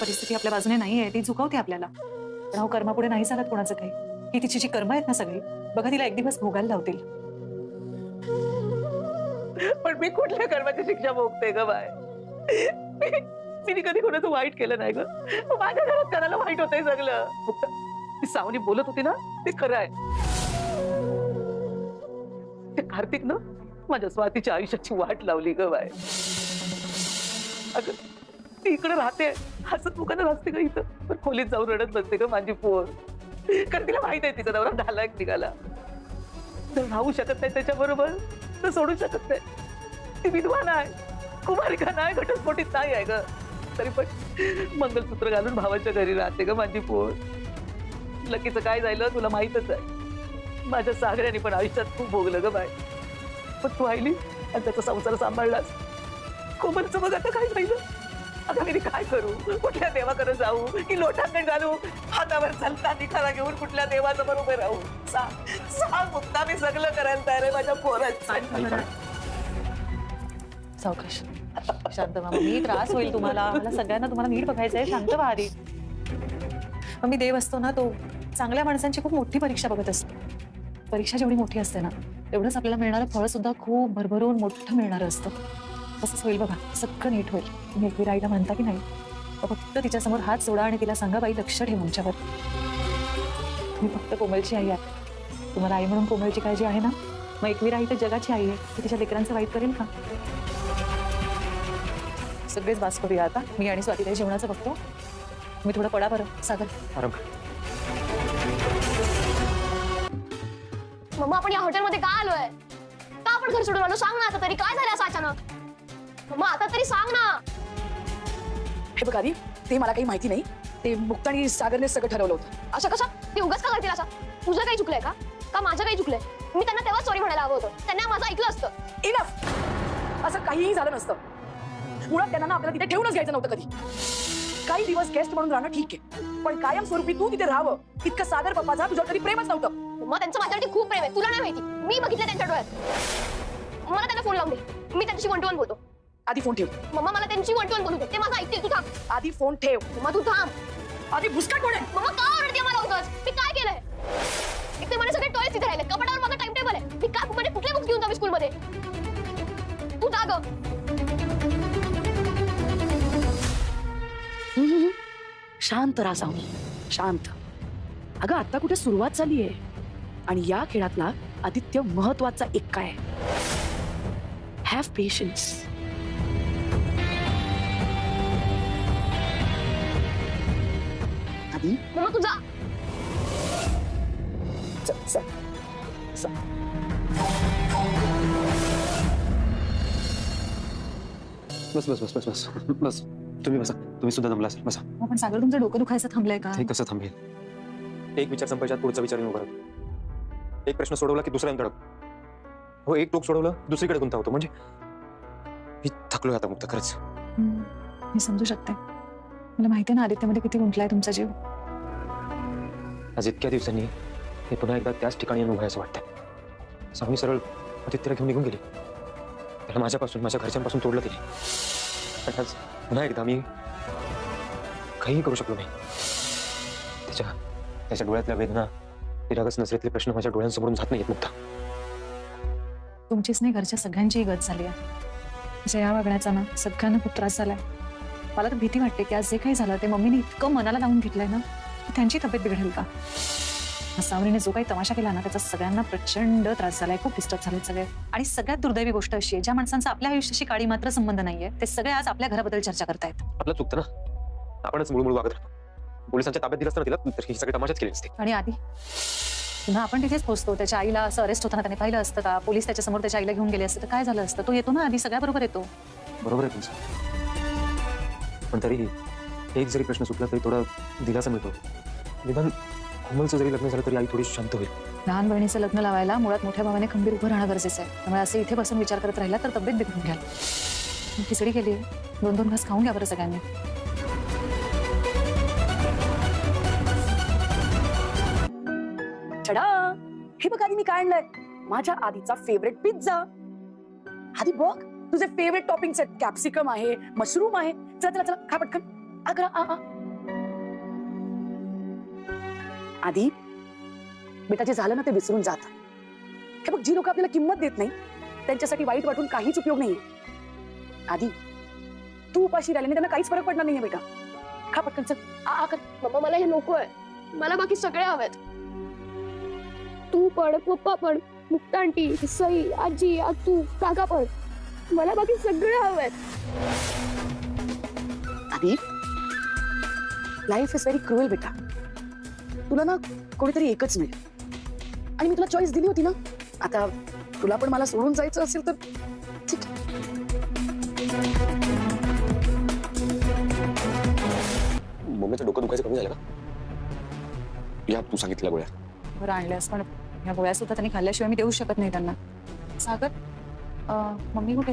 परिस्थिती आपल्या बाजूने नाहीये ती झुकवते आपल्याला. पण अहो कर्मापुढे नाही चालत कोणाचं काही. ही तिची जी कर्म आहेत ना सगळी बघा तिला एक दिवस भोगायला लावतील पण मी कुठल्या कर्माची शिक्षा भोगते ग बाय? मी- कधी कोणाचं वाईट केलं नाही ग? माझ्या घरात करायला वाईट होतंय सगळं? ती सावनी बोलत होती ना ते खरं आहे. ते कार्तिक ना माझ्या स्वातीच्या आयुष्याची वाट लावली ग बाय. अगं ती इकडे राहते. हसत मुखानं असते ग इथं. पण खोलीत जाऊन रडत बसते का माझी पोर. कारण तिला माहीत आहे तिचा नवरा नालायक निघाला. तर राहू शकत नाही त्याच्याबरोबर. तर सोडू शकत नाही. ती विद्वान आहे. कुमारिका नाही घटस्फोटीत नाही आहे ग. तरी पण मंगलसूत्र घालून भावाच्या घरी राहते ग माझी पोर. लकीचं काय झालं तुला माहीतच आहे. माझ्या सागऱ्याने पण आयुष्यात खूप भोगलं ग बाय पण तू आईली आणि त्याचा संसार सांभाळलास. कोमलचं बघ आता काय झालं. आता मी काय करू? कुठल्या देवाकडे जाऊ? की लोटांगण घालू? हातावर चालता निखारा घेऊन कुठल्या देवाचं बरोबर राहू? सांग सांग मुक्ता मी सगळं करायला तयार आहे माझ्या पोरात सावकाश. शांत मी त्रास होईल तुम्हाला. मला सगळ्यांना तुम्हाला नीट बघायचंय शांत आधी. मग मी देव असतो ना तो. चांगल्या माणसांची खूप मोठी परीक्षा बघत असतो. परीक्षा जेवढी मोठी असते ना तेवढंच आपल्याला मिळणारं फळ सुद्धा खूप भरभरून मोठं मिळणारं असतं. तसंच होईल बघा सगळं नीट होईल. तुम्ही एकवीर आईला म्हणता की नाही फक्त तिच्यासमोर हात सोडा आणि तिला सांगा बाई लक्ष ठेव आमच्यावर. मी फक्त कोमलची आई आहे तुम्हाला आई म्हणून कोमलची काळजी आहे ना? मग एकवीर आई तर जगाची आई आहे. ती तिच्या लेकरांचं वाईट करेल का? सगळेच बास करूया आता मी आणि स्वातीताई जेवणाचं बघतो. मी थोडं पडा बरं सागर. आराम मम्मा आपण या हॉटेलमध्ये का आलोय? का आपण घर सोडून आलो? सांग ना आता तरी काय झालं असं अचानक? मम्मा आता तरी सांग ना. हे बघ आधी ते मला काही माहिती नाही. ते मुक्त आणि सागरने सगळं ठरवलं होतं. असं कसं ते उगाच का करतील असं तुझं काही चुकलंय का? का माझं काही चुकलंय? मी त्यांना तेव्हा सॉरी म्हणायला हवं होतं. त्यांना माझं ऐकलं असतं. इनफ असं काहीही झालं नसतं. मुळात त्यांना ना आपल्याला तिथे ठेवूनच घ्यायचं नव्हतं कधी. काही दिवस गेस्ट म्हणून राहणं ठीक आहे. पण कायम स्वरूपी तू तिथे राहावं. इतकं सागर पप्पाचा तुझ्यावर कधी प्रेमच नव्हतं. मम्मा त्यांचं माझ्यावरती खूप प्रेम आहे. तुला नाही माहिती. मी बघितलं त्यांच्या डोळ्यात. मला त्यांना फोन लावून दे. मी त्यांच्याशी वन टू वन बोलतो. आधी फोन ठेव. मम्मा मला त्यांची वन टू वन बोलू दे. ते माझं ऐकतील तू थांब. आधी फोन ठेव. मम्मा तू थांब. आधी भुसकाट कोण आहे मम्मा का ओरडते मला उगाच? मी काय केलंय? एक तर माझे सगळे टॉयच तिथे राहिले. कपाटावर माझा टाइम टेबल आहे. मी काय म्हणजे कुठले बुक्स घेऊन जावे स्कूलमध्ये तू जा ग. शांत राहा सावनी शांत. अगं आता कुठे सुरुवात झाली आहे? आणि या खेळातला आदित्य महत्त्वाचा एक काय हॅव पेशन्स आधी? मम्मा तू जा. चल, चल. चल. बस बस बस बस बस. बस. तुम्ही बसा. तुम्ही सुद्धा दमला असेल बसा पण सागर तुमचं डोकं दुखायचं थांबलंय का? हे कसं थांबेल? एक विचार संपायच्या आत पुढचा विचार येऊन उभा राहतो. एक प्रश्न सोडवला की दुसऱ्या धडक हो एक टोक सोडवलं दुसरीकडे गुंता होतो म्हणजे? मी थकलोय आता मुक्त खरंच. हम्म, मी समजू शकते. मला माहिती ना आदित्यमध्ये किती गुंतलाय तुमचा जीव. आज इतक्या दिवसांनी हे पुन्हा एकदा त्याच ठिकाणी येऊन उभायचं वाटतं स्वामी सरळ आदित्यला घेऊन निघून गेले. त्याला माझ्यापासून माझ्या घरच्यांपासून तोडलं गेले पण आज पुन्हा एकदा मी काहीही करू शकलो नाही. त्याच्या त्याच्या डोळ्यातल्या वेदना निरागस नजरेतले प्रश्न माझ्या डोळ्यांसमोरून जात नाहीत मुक्ता तुमचीच नाही घरच्या सगळ्यांचीही गत झाली आहे. जया या वागण्याचा ना सगळ्यांना खूप त्रास झालाय. मला तर भीती वाटते की आज जे काही झालं ते मम्मीने इतकं मनाला लावून घेतलंय ना. त्यांची तब्येत बिघडेल का? सावरीने जो काही तमाशा केला ना त्याचा सगळ्यांना प्रचंड त्रास झालाय खूप डिस्टर्ब झाले सगळे. आणि सगळ्यात दुर्दैवी गोष्ट अशी आहे ज्या माणसांचा आपल्या आयुष्याशी काळी मात्र संबंध नाहीये ते सगळे आज आपल्या घराबद्दल चर्चा करतायत. आपलं चुकतं ना? आपणच मुळमुळ वागत राहतो. पोलिसांच्या ताब्यात दिलं असतं ना? तिला तर ही सगळी तमाशाच केली असते. आणि आधी? पुन्हा आपण तिथेच पोहोचतो. त्याच्या आईला असं अरेस्ट होताना त्याने पाहिलं असतं का? पोलीस त्याच्यासमोर त्याच्या आईला घेऊन गेले असते. तर काय झालं असतं? तो येतो ना आधी सगळ्याबरोबर येतो. बरोबर आहे तुमचं. पण तरीही एक जरी प्रश्न सुटला तरी थोडा दिलासा मिळतो. निदान कोमलचं जरी लग्न झालं तरी आई थोडी शांत होईल. लहान बहिणीचं लग्न लावायला मुळात मोठ्या भावाने खंबीर उभं राहणं गरजेचं आहे. त्यामुळे असं इथे बसून विचार करत राहिला तर तब्येत बिघडून घ्याल मग खिचडी केली. दोन दोन घास खाऊन घ्या बरं सगळ्यांनी. छडा! हे बघ आधी मी काय आणलंय. माझ्या आधीचा फेवरेट पिझ्झा आधी बघ तुझे फेवरेट टॉपिंग आहेत. कॅप्सिकम आहे मशरूम आहे. चला चला चला खा पटकन. अगं आ, आ. आधी बेटा जे झालं ना ते विसरून जात. हे बघ जी लोक आपल्याला किंमत देत नाही त्यांच्यासाठी वाईट वाटून काहीच उपयोग नाहीये. आधी तू उपाशी राहिल्याने त्यांना काहीच फरक पडणार नाहीये बेटा. खा पटकन चल. आ आ कर. मम्मा मला हे नको आहे. मला बाकी सगळे हवेत. तू पण पप्पा पण मुक्ता आंटी सई आजी तू काका पण. मला बाकी सगळे हवेत. आधी लाईफ इज व्हेरी क्रुएल बेटा. तुला ना कोणीतरी एकच मिळेल. आणि मी तुला चॉईस दिली होती ना. आता तुला पण मला सोडून जायचं असेल तर ठीक आहे. मम्मीचं डोकं दुखायचं कमी झालं का? या तू सांगितलं गोळ्या. बरं आणल्यास पण ह्या गोळ्या सुद्धा त्यांनी खाल्ल्याशिवाय मी देऊ शकत नाही त्यांना. सागर अं, मम्मी कुठे?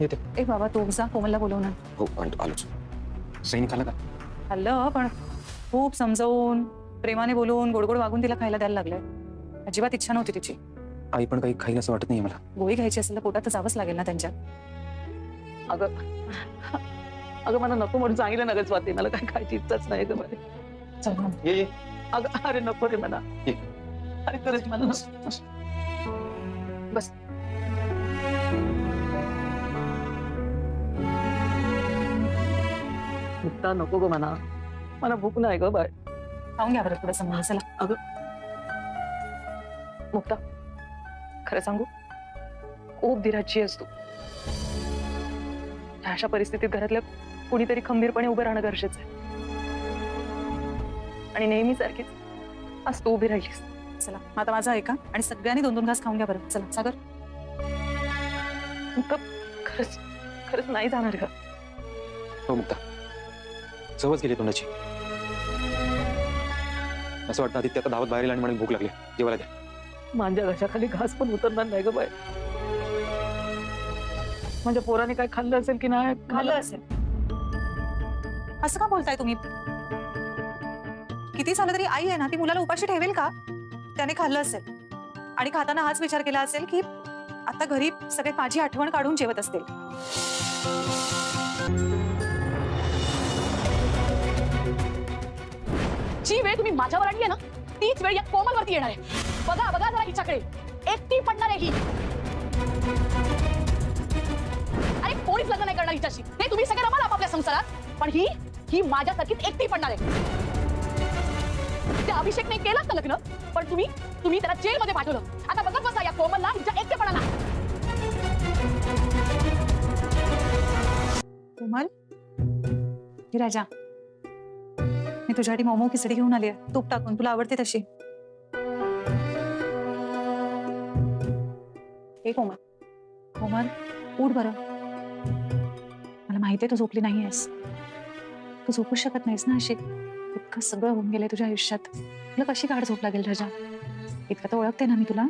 येते. ए बाबा तू जा कोमलला बोलवणार हो आणतो आलोच. सैनिक खाला का? खाल्लं पण खूप समजवून. प्रेमाने बोलून गोड गोड वागून तिला खायला द्यायला लागलंय. अजिबात इच्छा नव्हती तिची. आई पण काही खाईल असं वाटत नाही मला. गोळी घ्यायची असेल तर पोटात जावंच लागेल ना त्यांच्या. अगं अगं मला नको म्हणून सांगितलं ना ग स्वाती मला काय खायची इच्छाच नाही ग ये अगं अरे नको रे मला. अरे खरंच मला. बस. नको ग म्हणा मला भूक नाही ग बाय खाऊन घ्या बरं थोडंसं मग चला. मुक्ता. खरं सांगू खूप धीराची असतो अशा परिस्थितीत घरातल्या कुणीतरी खंबीरपणे उभं राहणं गरजेचं आहे. आणि नेहमी सारखीच आज तू उभी राहिलीस. चला आता माझा ऐका आणि सगळ्यांनी दोन दोन घास खाऊन घ्या बरं. चला सागर. मुक्ता. खरंच खरंच नाही जाणार का हो मुक्ता. चवच गेली तोंडाची असं वाटतं आदित्य आता धावत बाहेर आणि म्हणे भूक लागली जेवायला द्या. माझ्या घशाखाली घास पण उतरणार नाही ग बाय माझ्या पोराने काय खाल्लं असेल की नाही? खाल्लं असेल. असं का बोलताय तुम्ही? किती झालं तरी आई आहे ना ती मुलाला उपाशी ठेवेल का? त्याने खाल्लं असेल. आणि खाताना हाच विचार केला असेल की आता घरी सगळे माझी आठवण काढून जेवत असतील. जी वेळ तुम्ही माझ्यावर आणली ना तीच वेळ या कोमलवरती येणार आहे. बघा बघा जरा हिच्याकडे. एकटी पडणार आहे ही. आणि कोणीच लग्न नाही करणार हिच्याशी. नाही तुम्ही सगळे रमाल आपापल्या संसारात. पण ही ही माझ्यासारखीच एकटी पडणार आहे. ते अभिषेक नाही केलं का लग्न पण तुम्ही तुम्ही त्याला जेलमध्ये पाठवलं. आता बघत बसा या कोमलला हिच्या एकटेपणाला. कोमल? राजा मी तुझ्यासाठी मोमो खिचडी घेऊन आली आहे. तूप टाकून तुला आवडते तशी. ए कोमल. कोमल उठ बरं. मला माहितीये तू झोपली नाहीयेस. तू झोपू शकत नाहीस ना अशी. इतकं सगळं होऊन गेलंय तुझ्या आयुष्यात. तुला कशी गाढ झोप लागेल राजा? इतकं तर ओळखते ना मी तुला.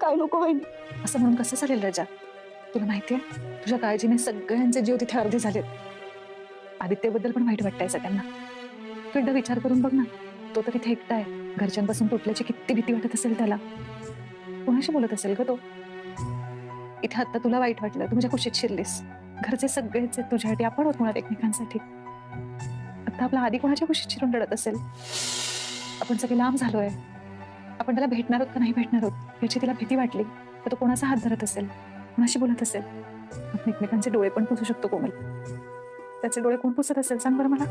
काय नको असं म्हणून कसं चालेल राजा? तुला माहितीये तुझ्या काळजीने सगळ्यांचे जीव तिथे अर्धे झालेत. आदित्यबद्दल पण वाईट वाटतंय सगळ्यांना. तू एकदा विचार करून बघ ना. तो तर इथे एकटा आहे. घरच्यांपासून तुटल्याची किती भीती वाटत असेल त्याला. कोणाशी बोलत असेल ग तो? इथे आता तुला वाईट वाटलं. तू तुझ्या कुशीत शिरलीस. घरचे सगळेच आहेत तुझ्यासाठी. आपण होत मुळात एकमेकांसाठी. आता आपला आधी कोणाच्या कुशीत शिरून रडत असेल? आपण सगळे लांब झालोय. आपण त्याला भेटणार आहोत का नाही भेटणार आहोत? याची तिला भीती वाटली. तर तो कोणाचा हात धरत असेल? कोणाशी बोलत असेल? आपण एकमेकांचे डोळे पण पुसू शकतो कोमल. त्याचे डोळे कोण पुसत असेल सांग बरं मला.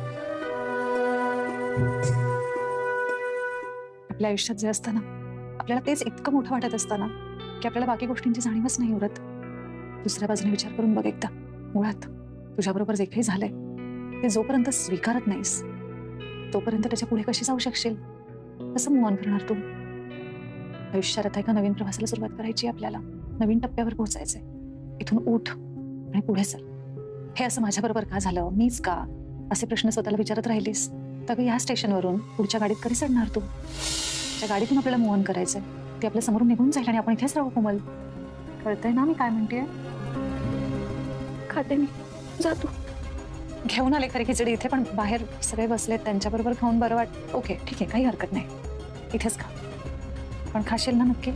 आपल्या आयुष्यात जे असतं ना आपल्याला तेच इतकं मोठं वाटत असतं ना की आपल्याला बाकी गोष्टींची जाणीवच नाही उरत. दुसऱ्या बाजूने विचार करून बघ एकदा मुळात. तुझ्याबरोबर जे काही झालंय ते जोपर्यंत स्वीकारत नाहीस तोपर्यंत त्याच्या पुढे कशी जाऊ शकशील? कसं मूव ऑन करणार तू? आयुष्यात आता एका नवीन प्रवासाला सुरुवात करायची आपल्याला. नवीन टप्प्यावर पोहोचायचंय. इथून उठ आणि पुढे चल. हे असं माझ्या बरोबर का झालं? मीच का? असे प्रश्न स्वतःला विचारत राहिलीस. तर या स्टेशनवरून पुढच्या गाडीत कधी चढणार तू? त्या गाडीतून आपल्याला मूव ऑन करायचंय ती आपल्या समोरून निघून जाईल आणि आपण इथेच राहू कोमल. कळतंय ना मी काय म्हणतेय? खाते मी. जातो घेऊन आले खरी खिचडी. इथे पण बाहेर सगळे बसलेत. त्यांच्याबरोबर खाऊन बरं वाट ओके ठीक आहे काही हरकत नाही. इथेच खा. पण खाशील ना नक्की?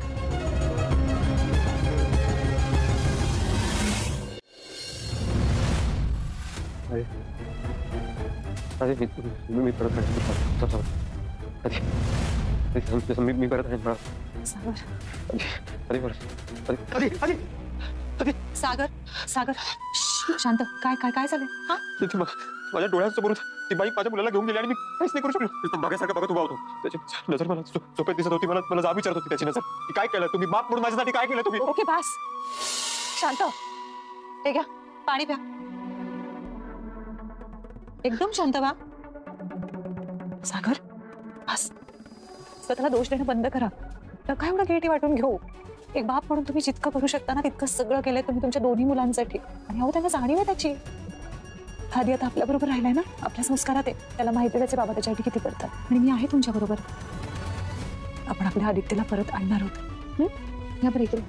आहे. अरे मी मी परत. अरे, अरे, थांब, मी मी परत आणेन मला सागर. अरे बरं. अरे अरे अरे. सागर सागर. शांत. काय काय काय झालं हा? माझ्या डोळ्यांसमोर ती बाई माझ्या मुलाला घेऊन गेली आणि मी काहीच नाही करू शकलो. बघायसारखं बघत उभा होतो. त्याची नजर मला झोपेत दिसत होती. मला मला जाब विचारत होती त्याची नजर. की काय केलं? तुम्ही बाप म्हणून माझ्यासाठी काय केलं तुम्ही? ओके बास. शांत. हे घ्या. पाणी प्या. एकदम शांत व्हा. सागर बस स्वतःला दोष देणं बंद करा. नका एवढं गिल्टी वाटून घेऊ? एक बाप म्हणून तुम्ही जितकं करू शकता ना तितकं सगळं केलंय तुम्ही तुमच्या दोन्ही मुलांसाठी. आणि अहो त्यांना जाणीव आहे त्याची. आधी आता आपल्या बरोबर राहिलाय ना आपल्या संस्कारात आहे. त्याला माहिती आहे त्याचे बाबा त्याच्यासाठी किती करतात आणि मी आहे तुमच्या बरोबर. आपण आपल्या आदित्यला परत आणणार आहोत. या बरं